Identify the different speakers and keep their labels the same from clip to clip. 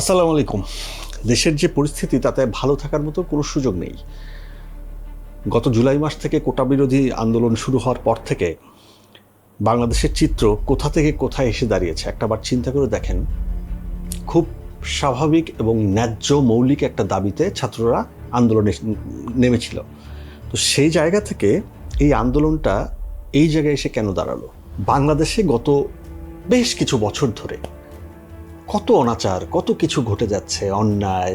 Speaker 1: আসসালামু আলাইকুম। দেশের যে পরিস্থিতি, তাতে ভালো থাকার মতো কোনো সুযোগ নেই। গত জুলাই মাস থেকে কোটা বিরোধী আন্দোলন শুরু হওয়ার পর থেকে বাংলাদেশের চিত্র কোথা থেকে কোথায় এসে দাঁড়িয়েছে একটাবার চিন্তা করে দেখেন। খুব স্বাভাবিক এবং ন্যায্য মৌলিক একটা দাবিতে ছাত্ররা আন্দোলনে নেমেছিল। তো সেই জায়গা থেকে এই আন্দোলনটা এই জায়গায় এসে কেন দাঁড়াল? বাংলাদেশে গত বেশ কিছু বছর ধরে কত অনাচার, কত কিছু ঘটে যাচ্ছে, অন্যায়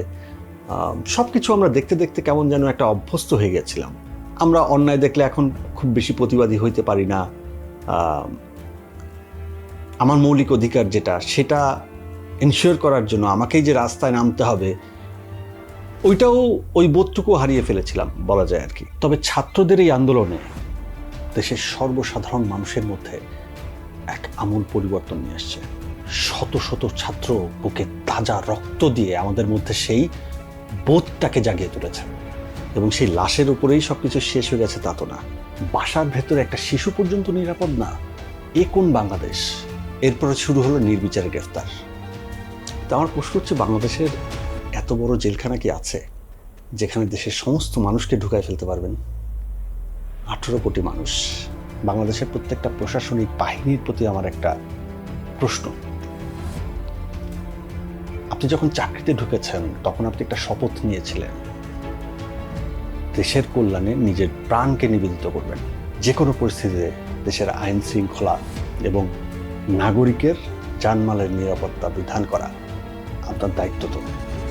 Speaker 1: সব কিছু আমরা দেখতে দেখতে কেমন যেন একটা অভ্যস্ত হয়ে গেছিলাম। আমরা অন্যায় দেখলে এখন খুব বেশি প্রতিবাদী হইতে পারি না। আমার মৌলিক অধিকার যেটা, সেটা এনশিওর করার জন্য আমাকেই যে রাস্তায় নামতে হবে, ওইটাও ওই বোধটুকু হারিয়ে ফেলেছিলাম, বলা যায় আর কি। তবে ছাত্রদের এই আন্দোলনে দেশের সর্বসাধারণ মানুষের মধ্যে এক আমূল পরিবর্তন নিয়ে আসছে। শত শত ছাত্র বুকে তাজা রক্ত দিয়ে আমাদের মধ্যে সেই বোধটাকে জাগিয়ে তুলেছে। এবং সেই লাশের উপরেই সব কিছু শেষ হয়ে গেছে তা তো না। বাসার ভেতরে একটা শিশু পর্যন্ত নিরাপদ না? এ কোন বাংলাদেশ? এরপরে শুরু হলো নির্বিচারে গ্রেফতার। তা আমার প্রশ্ন হচ্ছে, বাংলাদেশের এত বড় জেলখানা কি আছে, যেখানে দেশের সমস্ত মানুষকে ঢুকায় ফেলতে পারবেন? আঠেরো কোটি মানুষ। বাংলাদেশের প্রত্যেকটা প্রশাসনিক বাহিনীর প্রতি আমার একটা প্রশ্ন। আপনি যখন চাকরিতে ঢুকেছেন, তখন আপনি একটা শপথ নিয়েছিলেন। দেশের কল্যাণে নিজের প্রাণকে নিবেদিত করবেন। যে কোনো পরিস্থিতিতে দেশের আইন শৃঙ্খলা এবং নাগরিকের জানমালের নিরাপত্তা বিধান করা আপনার দায়িত্ব তো।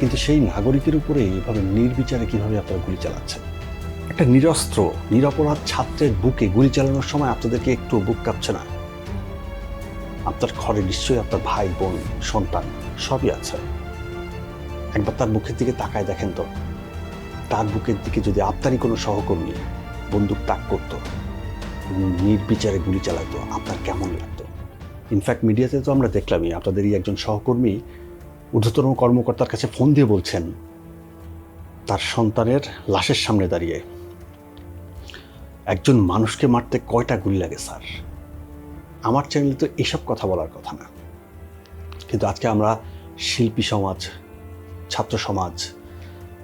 Speaker 1: কিন্তু সেই নাগরিকের উপরে এইভাবে নির্বিচারে কীভাবে আপনারা গুলি চালাচ্ছেন? একটা নিরস্ত্র, নিরপরাধ ছাত্রের বুকে গুলি চালানোর সময় আপনাদেরকে একটু বুক কাঁপছে না? আপনার ঘরে নিশ্চয়ই আপনার ভাই, বোন, সন্তান সবই আছে। একবার তার মুখের দিকে তাকায় দেখেন তো। তার বুকের দিকে যদি আপনারই কোনো সহকর্মী বন্দুক তাক করতো, নির্বিচারে গুলি চালাতো, আপনার কেমন লাগতো? ইনফ্যাক্ট মিডিয়াতে তো আমরা দেখলামই, আপনাদেরই একজন সহকর্মী ঊর্ধ্বতন কর্মকর্তার কাছে ফোন দিয়ে বলছেন, তার সন্তানের লাশের সামনে দাঁড়িয়ে, একজন মানুষকে মারতে কয়টা গুলি লাগে, স্যার? আমার চ্যানেলে তো এসব কথা বলার কথা না। কিন্তু আজকে আমরা শিল্পী সমাজ, ছাত্র সমাজ,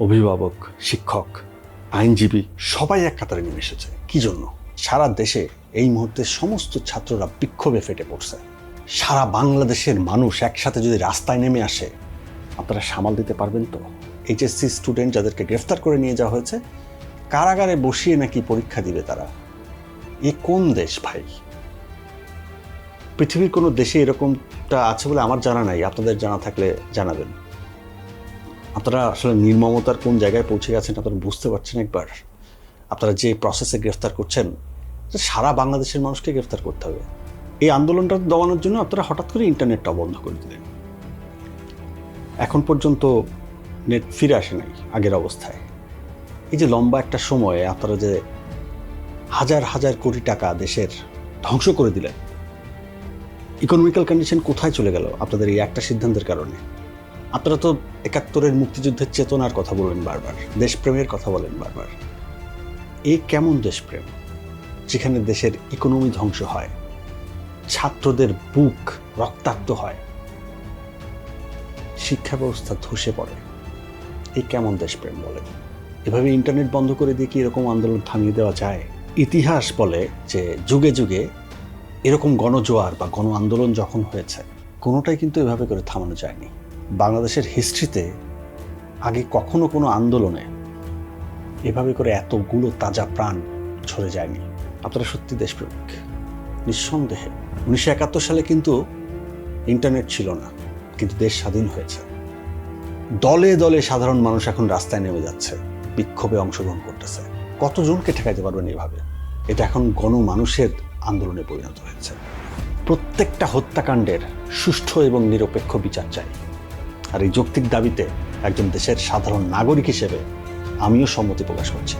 Speaker 1: অভিভাবক, শিক্ষক, আইনজীবী সবাই এক কাতারে নেমে এসেছে কী জন্য? সারা দেশে এই মুহূর্তে সমস্ত ছাত্ররা বিক্ষোভে ফেটে পড়ছে। সারা বাংলাদেশের মানুষ একসাথে যদি রাস্তায় নেমে আসে, আপনারা সামাল দিতে পারবেন তো? এইচএসসি স্টুডেন্ট যাদেরকে গ্রেফতার করে নিয়ে যাওয়া হয়েছে, কারাগারে বসিয়ে নাকি পরীক্ষা দিবে তারা? এ কোন দেশ ভাই? পৃথিবীর কোনো দেশে এরকমটা আছে বলে আমার জানা নাই। আপনাদের জানা থাকলে জানাবেন। আপনারা আসলে নির্মমতার কোন জায়গায় পৌঁছে গেছেন আপনারা বুঝতে পারছেন একবার। আপনারা যে প্রসেসে গ্রেফতার করছেন সারা বাংলাদেশের মানুষকে গ্রেফতার করতে হবে। এই আন্দোলনটা দমানোর জন্য আপনারা হঠাৎ করে ইন্টারনেটটা বন্ধ করে দিলেন। এখন পর্যন্ত নেট ফিরে আসে নাই আগের অবস্থায়। এই যে লম্বা একটা সময়ে আপনারা যে হাজার হাজার কোটি টাকা দেশের ধ্বংস করে দিলেন ইকোনমিক্যাল কন্ডিশন কোথায় চলে গেল? আপনাদের এই একটা সিদ্ধান্তের কারণে। আপনারা তো একাত্তরের মুক্তিযুদ্ধের চেতনার কথা বলেন বারবার। দেশপ্রেমের কথা বলেন বারবার। এ কেমন দেশপ্রেম? যেখানে দেশের ইকোনমি ধ্বংস হয়, ছাত্রদের বুক রক্তাক্ত হয় শিক্ষা ব্যবস্থা ধসে পড়ে। এই কেমন দেশপ্রেম বলে? এভাবে ইন্টারনেট বন্ধ করে দিয়ে কি এরকম আন্দোলন থামিয়ে দেওয়া যায়? ইতিহাস বলে যে যুগে যুগে এরকম গণজোয়ার বা গণ আন্দোলন যখন হয়েছে, কোনোটাই কিন্তু এভাবে করে থামানো যায়নি। বাংলাদেশের হিস্ট্রিতে আগে কখনো কোনো আন্দোলনে এভাবে করে এতগুলো তাজা প্রাণ ঝরে যায়নি। আপনারা সত্যি দেশপ্রেমিক? নিঃসন্দেহে। উনিশশো একাত্তর সালে কিন্তু ইন্টারনেট ছিল না, কিন্তু দেশ স্বাধীন হয়েছে। দলে দলে সাধারণ মানুষ এখন রাস্তায় নেমে যাচ্ছে, বিক্ষোভে অংশগ্রহণ করতেছে। কতজনকে ঠেকাইতে পারবেন এভাবে? এটা এখন গণমানুষের আন্দোলনে পরিণত হয়েছে। প্রত্যেকটা হত্যাকাণ্ডের সুষ্ঠু এবং নিরপেক্ষ বিচার চাই। আর এই যৌক্তিক দাবিতে একজন দেশের সাধারণ নাগরিক হিসেবে আমিও সম্মতি প্রকাশ করছি।